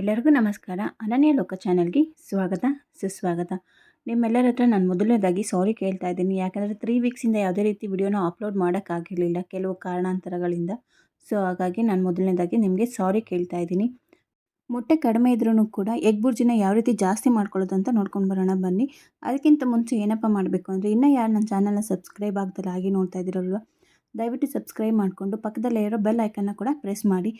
ಎಲ್ಲರಿಗೂ ನಮಸ್ಕಾರ. ಅನನ್ಯ ಲೋಕ ಚಾನಲ್ಗೆ ಸ್ವಾಗತ, ಸುಸ್ವಾಗತ. ನಿಮ್ಮೆಲ್ಲರ ಹತ್ರ ನಾನು ಮೊದಲನೇದಾಗಿ ಸಾರಿ ಕೇಳ್ತಾ ಇದ್ದೀನಿ. ಯಾಕಂದರೆ ತ್ರೀ ವೀಕ್ಸಿಂದ ಯಾವುದೇ ರೀತಿ ವಿಡಿಯೋನ ಅಪ್ಲೋಡ್ ಮಾಡೋಕ್ಕಾಗಿರಲಿಲ್ಲ ಕೆಲವು ಕಾರಣಾಂತರಗಳಿಂದ. ಸೊ ಹಾಗಾಗಿ ನಾನು ಮೊದಲನೇದಾಗಿ ನಿಮಗೆ ಸಾರಿ ಕೇಳ್ತಾ ಇದ್ದೀನಿ. ಮೊಟ್ಟೆ ಕಡಿಮೆ ಇದ್ರೂ ಕೂಡ ಎಗ್ ಬುರ್ಜಿನ ಯಾವ ರೀತಿ ಜಾಸ್ತಿ ಮಾಡ್ಕೊಳ್ಳೋದು ಅಂತ ನೋಡ್ಕೊಂಡು ಬರೋಣ ಬನ್ನಿ. ಅದಕ್ಕಿಂತ ಮುಂಚೆ ಏನಪ್ಪ ಮಾಡಬೇಕು ಅಂದರೆ ಇನ್ನೂ ಯಾರು ನನ್ನ ಚಾನಲ್ನ ಸಬ್ಸ್ಕ್ರೈಬ್ ಆಗ್ದಲ್ಲ ಹಾಗೆ ನೋಡ್ತಾ ಇದ್ದೀರಲ್ವ? ದಯವಿಟ್ಟು ಸಬ್ಸ್ಕ್ರೈಬ್ ಮಾಡಿಕೊಂಡು ಪಕ್ಕದಲ್ಲೇ ಇರೋ ಬೆಲ್ ಐಕನ್ನ ಕೂಡ ಪ್ರೆಸ್ ಮಾಡಿ.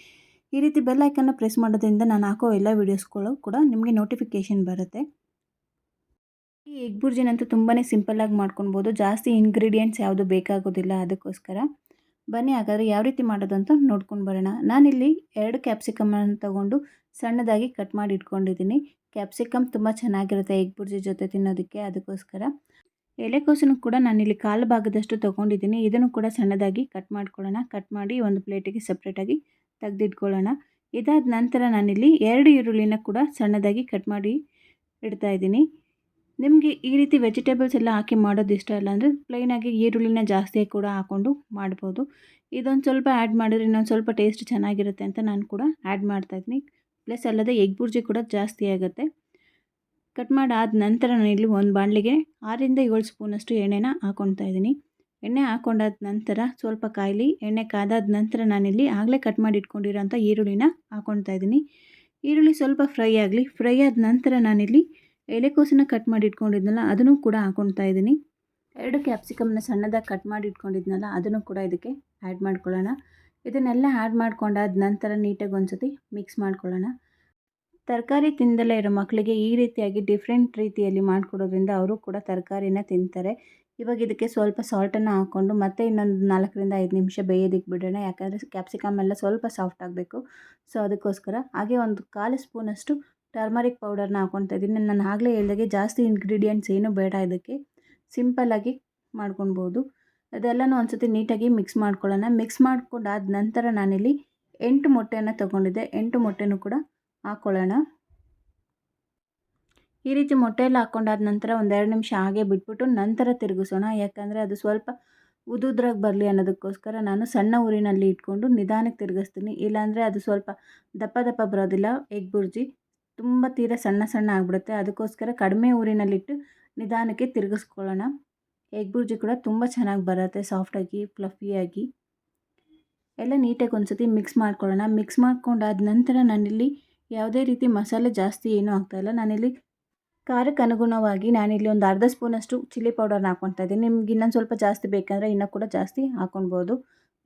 ಈ ರೀತಿ ಬೆಲ್ ಐಕನ್ನ ಪ್ರೆಸ್ ಮಾಡೋದ್ರಿಂದ ನಾನು ಹಾಕೋ ಎಲ್ಲ ವೀಡಿಯೋಸ್ಗಳು ಕೂಡ ನಿಮಗೆ ನೋಟಿಫಿಕೇಷನ್ ಬರುತ್ತೆ. ಈ ಎಗ್ ಬುರ್ಜಿನಂತೂ ತುಂಬಾ ಸಿಂಪಲ್ಲಾಗಿ ಮಾಡ್ಕೊಳ್ಬೋದು ಜಾಸ್ತಿ ಇಂಗ್ರೀಡಿಯೆಂಟ್ಸ್ ಯಾವುದು ಬೇಕಾಗೋದಿಲ್ಲ ಅದಕ್ಕೋಸ್ಕರ. ಬನ್ನಿ, ಹಾಗಾದರೆ ಯಾವ ರೀತಿ ಮಾಡೋದು ಅಂತ ನೋಡ್ಕೊಂಡು ಬರೋಣ. ನಾನಿಲ್ಲಿ ಎರಡು ಕ್ಯಾಪ್ಸಿಕಮನ್ನು ತಗೊಂಡು ಸಣ್ಣದಾಗಿ ಕಟ್ ಮಾಡಿ ಇಟ್ಕೊಂಡಿದ್ದೀನಿ. ಕ್ಯಾಪ್ಸಿಕಮ್ ತುಂಬ ಚೆನ್ನಾಗಿರುತ್ತೆ ಎಗ್ ಬುರ್ಜಿ ಜೊತೆ ತಿನ್ನೋದಕ್ಕೆ ಅದಕ್ಕೋಸ್ಕರ. ಎಲೆಕೋಸನ್ನು ಕೂಡ ನಾನಿಲ್ಲಿ ಕಾಲು ಭಾಗದಷ್ಟು ತೊಗೊಂಡಿದ್ದೀನಿ. ಇದನ್ನು ಕೂಡ ಸಣ್ಣದಾಗಿ ಕಟ್ ಮಾಡ್ಕೊಳ್ಳೋಣ. ಕಟ್ ಮಾಡಿ ಒಂದು ಪ್ಲೇಟಿಗೆ ಸಪ್ರೇಟಾಗಿ ತೆಗೆದಿಟ್ಕೊಳ್ಳೋಣ. ಇದಾದ ನಂತರ ನಾನಿಲ್ಲಿ ಎರಡು ಈರುಳ್ಳಿನ ಕೂಡ ಸಣ್ಣದಾಗಿ ಕಟ್ ಮಾಡಿ ಇಡ್ತಾ ಇದ್ದೀನಿ. ನಿಮಗೆ ಈ ರೀತಿ ವೆಜಿಟೇಬಲ್ಸ್ ಎಲ್ಲ ಹಾಕಿ ಮಾಡೋದು ಇಷ್ಟ ಇಲ್ಲ ಅಂದರೆ ಪ್ಲೈನಾಗಿ ಈರುಳ್ಳಿನ ಜಾಸ್ತಿ ಕೂಡ ಹಾಕ್ಕೊಂಡು ಮಾಡ್ಬೋದು. ಇದೊಂದು ಸ್ವಲ್ಪ ಆ್ಯಡ್ ಮಾಡಿದ್ರೆ ಇನ್ನೊಂದು ಸ್ವಲ್ಪ ಟೇಸ್ಟ್ ಚೆನ್ನಾಗಿರುತ್ತೆ ಅಂತ ನಾನು ಕೂಡ ಆ್ಯಡ್ ಮಾಡ್ತಾಯಿದ್ದೀನಿ ಪ್ಲಸ್ ಅಲ್ಲದೆ ಎಗ್ ಬುರ್ಜಿ ಕೂಡ ಜಾಸ್ತಿ ಆಗುತ್ತೆ. ಕಟ್ ಮಾಡಾದ ನಂತರ ನಾನು ಇಲ್ಲಿ ಒಂದು ಬಾಣಲಿಗೆ ಆರಿಂದ ಏಳು ಸ್ಪೂನಷ್ಟು ಎಣ್ಣೆನ ಹಾಕ್ಕೊಳ್ತಾ ಇದ್ದೀನಿ. ಎಣ್ಣೆ ಹಾಕೊಂಡಾದ ನಂತರ ಸ್ವಲ್ಪ ಕಾಯಲಿ, ಎಣ್ಣೆ ಕಾದಾದ ನಂತರ ನಾನಿಲ್ಲಿ ಆಗಲೇ ಕಟ್ ಮಾಡಿ ಇಟ್ಕೊಂಡಿರೋಂಥ ಈರುಳ್ಳಿನ ಹಾಕ್ಕೊಳ್ತಾ ಇದ್ದೀನಿ. ಈರುಳ್ಳಿ ಸ್ವಲ್ಪ ಫ್ರೈ ಆಗಲಿ, ಫ್ರೈ ಆದ ನಂತರ ನಾನಿಲ್ಲಿ ಎಲೆಕೋಸನ್ನ ಕಟ್ ಮಾಡಿ ಇಟ್ಕೊಂಡಿದ್ನಲ್ಲ, ಅದನ್ನು ಕೂಡ ಹಾಕ್ಕೊಳ್ತಾ ಇದ್ದೀನಿ. ಎರಡು ಕ್ಯಾಪ್ಸಿಕಮ್ನ ಸಣ್ಣದಾಗಿ ಕಟ್ ಮಾಡಿ ಇಟ್ಕೊಂಡಿದ್ನಲ್ಲ, ಅದನ್ನು ಕೂಡ ಇದಕ್ಕೆ ಆ್ಯಡ್ ಮಾಡ್ಕೊಳ್ಳೋಣ. ಇದನ್ನೆಲ್ಲ ಆ್ಯಡ್ ಮಾಡ್ಕೊಂಡಾದ ನಂತರ ನೀಟಾಗಿ ಒಂದು ಸತಿ ಮಿಕ್ಸ್ ಮಾಡ್ಕೊಳ್ಳೋಣ. ತರಕಾರಿ ತಿಂದಲೇ ಇರೋ ಮಕ್ಕಳಿಗೆ ಈ ರೀತಿಯಾಗಿ ಡಿಫ್ರೆಂಟ್ ರೀತಿಯಲ್ಲಿ ಮಾಡಿಕೊಡೋದ್ರಿಂದ ಅವರು ಕೂಡ ತರಕಾರಿನ ತಿಂತಾರೆ. ಇವಾಗ ಇದಕ್ಕೆ ಸ್ವಲ್ಪ ಸಾಲ್ಟನ್ನು ಹಾಕ್ಕೊಂಡು ಮತ್ತೆ ಇನ್ನೊಂದು ನಾಲ್ಕರಿಂದ ಐದು ನಿಮಿಷ ಬೇಯೋದಕ್ಕೆ ಬಿಡೋಣ. ಯಾಕಂದರೆ ಕ್ಯಾಪ್ಸಿಕಮ್ ಎಲ್ಲ ಸ್ವಲ್ಪ ಸಾಫ್ಟ್ ಆಗಬೇಕು. ಸೊ ಅದಕ್ಕೋಸ್ಕರ ಹಾಗೆ ಒಂದು ಕಾಲು ಸ್ಪೂನಷ್ಟು ಟರ್ಮರಿಕ್ ಪೌಡರ್ನ ಹಾಕ್ಕೊತಾ ಇದ್ದೀನಿ. ನಾನು ಆಗಲೇ ಹೇಳಿದಾಗೆ ಜಾಸ್ತಿ ಇಂಗ್ರೀಡಿಯೆಂಟ್ಸ್ ಏನೂ ಬೇಡ ಇದಕ್ಕೆ. ಸಿಂಪಲ್ಲಾಗಿ ಮಾಡ್ಕೊಳ್ಬೋದು. ಅದೆಲ್ಲನೂ ಒಂದು ಸತಿ ನೀಟಾಗಿ ಮಿಕ್ಸ್ ಮಾಡ್ಕೊಳ್ಳೋಣ. ಮಿಕ್ಸ್ ಮಾಡ್ಕೊಂಡಾದ ನಂತರ ನಾನಿಲ್ಲಿ ಎಂಟು ಮೊಟ್ಟೆಯನ್ನು ತೊಗೊಂಡಿದ್ದೆ. ಎಂಟು ಮೊಟ್ಟೆನೂ ಕೂಡ ಹಾಕ್ಕೊಳ್ಳೋಣ. ಈ ರೀತಿ ಮೊಟ್ಟೆಯಲ್ಲಿ ಹಾಕ್ಕೊಂಡಾದ ನಂತರ ಒಂದೆರಡು ನಿಮಿಷ ಹಾಗೆ ಬಿಟ್ಬಿಟ್ಟು ನಂತರ ತಿರುಗಿಸೋಣ. ಯಾಕಂದರೆ ಅದು ಸ್ವಲ್ಪ ಉದುದ್ರಾಗಿ ಬರಲಿ ಅನ್ನೋದಕ್ಕೋಸ್ಕರ ನಾನು ಸಣ್ಣ ಊರಿನಲ್ಲಿ ಇಟ್ಕೊಂಡು ನಿಧಾನಕ್ಕೆ ತಿರುಗಿಸ್ತೀನಿ. ಇಲ್ಲಾಂದರೆ ಅದು ಸ್ವಲ್ಪ ದಪ್ಪ ದಪ್ಪ ಬರೋದಿಲ್ಲ. ಎಗ್ ಬುರ್ಜಿ ತುಂಬ ತೀರ ಸಣ್ಣ ಸಣ್ಣ ಆಗಿಬಿಡುತ್ತೆ. ಅದಕ್ಕೋಸ್ಕರ ಕಡಿಮೆ ಊರಿನಲ್ಲಿಟ್ಟು ನಿಧಾನಕ್ಕೆ ತಿರುಗಿಸ್ಕೊಳ್ಳೋಣ. ಎಗ್ ಬುರ್ಜಿ ಕೂಡ ತುಂಬ ಚೆನ್ನಾಗಿ ಬರುತ್ತೆ, ಸಾಫ್ಟಾಗಿ, ಫ್ಲಫಿಯಾಗಿ. ಎಲ್ಲ ನೀಟಾಗಿ ಒಂದು ಸತಿ ಮಿಕ್ಸ್ ಮಾಡ್ಕೊಳ್ಳೋಣ. ಮಿಕ್ಸ್ ಮಾಡ್ಕೊಂಡಾದ ನಂತರ ನಾನಿಲ್ಲಿ ಯಾವುದೇ ರೀತಿ ಮಸಾಲೆ ಜಾಸ್ತಿ ಏನೂ ಆಗ್ತಾಯಿಲ್ಲ ನಾನಿಲ್ಲಿ ಖಾರಕ್ಕೆ ಅನುಗುಣವಾಗಿ ನಾನಿಲ್ಲಿ ಒಂದು ಅರ್ಧ ಸ್ಪೂನಷ್ಟು ಚಿಲ್ಲಿ ಪೌಡರ್ನ ಹಾಕ್ಕೊತಾ ಇದ್ದೀನಿ. ನಿಮ್ಗೆ ಇನ್ನೊಂದು ಸ್ವಲ್ಪ ಜಾಸ್ತಿ ಬೇಕಂದರೆ ಇನ್ನೂ ಕೂಡ ಜಾಸ್ತಿ ಹಾಕ್ಕೊಳ್ಬೋದು.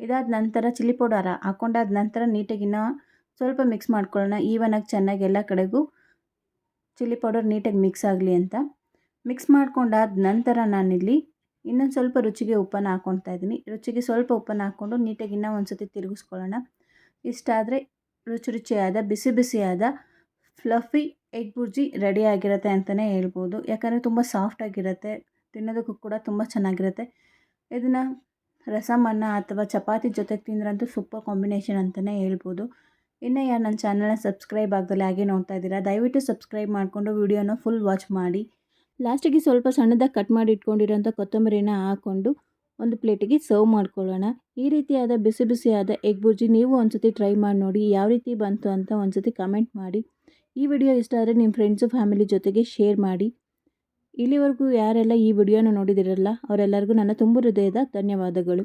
ಇದಾದ ನಂತರ ಚಿಲ್ಲಿ ಪೌಡರ್ ಹಾಕ್ಕೊಂಡಾದ ನಂತರ ನೀಟಾಗಿ ಇನ್ನೂ ಸ್ವಲ್ಪ ಮಿಕ್ಸ್ ಮಾಡ್ಕೊಳ್ಳೋಣ. ಈವನಾಗಿ ಚೆನ್ನಾಗಿ ಎಲ್ಲ ಕಡೆಗೂ ಚಿಲ್ಲಿ ಪೌಡರ್ ನೀಟಾಗಿ ಮಿಕ್ಸ್ ಆಗಲಿ ಅಂತ. ಮಿಕ್ಸ್ ಮಾಡ್ಕೊಂಡಾದ ನಂತರ ನಾನಿಲ್ಲಿ ಇನ್ನೊಂದು ಸ್ವಲ್ಪ ರುಚಿಗೆ ಉಪ್ಪನ್ನು ಹಾಕ್ಕೊಳ್ತಾ ಇದ್ದೀನಿ. ರುಚಿಗೆ ಸ್ವಲ್ಪ ಉಪ್ಪನ್ನು ಹಾಕ್ಕೊಂಡು ನೀಟಾಗಿ ಇನ್ನೂ ಒಂದು ಸತಿ ತಿರುಗಿಸ್ಕೊಳ್ಳೋಣ. ಇಷ್ಟಾದರೆ ರುಚಿ ರುಚಿಯಾದ, ಬಿಸಿ ಬಿಸಿಯಾದ, ಫ್ಲಫಿ ಎಗ್ ಬುರ್ಜಿ ರೆಡಿ ಆಗಿರುತ್ತೆ ಅಂತಲೇ ಹೇಳ್ಬೋದು. ಯಾಕಂದರೆ ತುಂಬ ಸಾಫ್ಟಾಗಿರುತ್ತೆ ತಿನ್ನೋದಕ್ಕೂ ಕೂಡ ತುಂಬ ಚೆನ್ನಾಗಿರುತ್ತೆ. ಇದನ್ನು ರಸಮನ್ನ ಅಥವಾ ಚಪಾತಿ ಜೊತೆ ತಿಂದ್ರಂತೂ ಸೂಪರ್ ಕಾಂಬಿನೇಷನ್ ಅಂತಲೇ ಹೇಳ್ಬೋದು. ಇನ್ನೂ ಯಾರು ನನ್ನ ಚಾನಲ್ನ ಸಬ್ಸ್ಕ್ರೈಬ್ ಆಗದಲ್ಲಿ ಹಾಗೆ ನೋಡ್ತಾ ಇದ್ದೀರಾ, ದಯವಿಟ್ಟು ಸಬ್ಸ್ಕ್ರೈಬ್ ಮಾಡಿಕೊಂಡು ವೀಡಿಯೋನ ಫುಲ್ ವಾಚ್ ಮಾಡಿ. ಲಾಸ್ಟಿಗೆ ಸ್ವಲ್ಪ ಸಣ್ಣದಾಗಿ ಕಟ್ ಮಾಡಿ ಇಟ್ಕೊಂಡಿರೋಂಥ ಕೊತ್ತಂಬರಿನ ಹಾಕ್ಕೊಂಡು ಒಂದು ಪ್ಲೇಟಿಗೆ ಸರ್ವ್ ಮಾಡ್ಕೊಳ್ಳೋಣ. ಈ ರೀತಿಯಾದ ಬಿಸಿ ಬಿಸಿಯಾದ ಎಗ್ ಬುರ್ಜಿ ನೀವು ಒಂದ್ಸತಿ ಟ್ರೈ ಮಾಡಿ ನೋಡಿ, ಯಾವ ರೀತಿ ಬಂತು ಅಂತ ಒಂದ್ಸತಿ ಕಮೆಂಟ್ ಮಾಡಿ. ಈ ವಿಡಿಯೋ ಇಷ್ಟ ಆದರೆ ನಿಮ್ಮ ಫ್ರೆಂಡ್ಸು ಫ್ಯಾಮಿಲಿ ಜೊತೆಗೆ ಶೇರ್ ಮಾಡಿ. ಇಲ್ಲಿವರೆಗೂ ಯಾರೆಲ್ಲ ಈ ವಿಡಿಯೋನ ನೋಡಿದಿರಲ್ಲ, ಅವರೆಲ್ಲರಿಗೂ ನನ್ನ ತುಂಬ ಹೃದಯದ ಧನ್ಯವಾದಗಳು.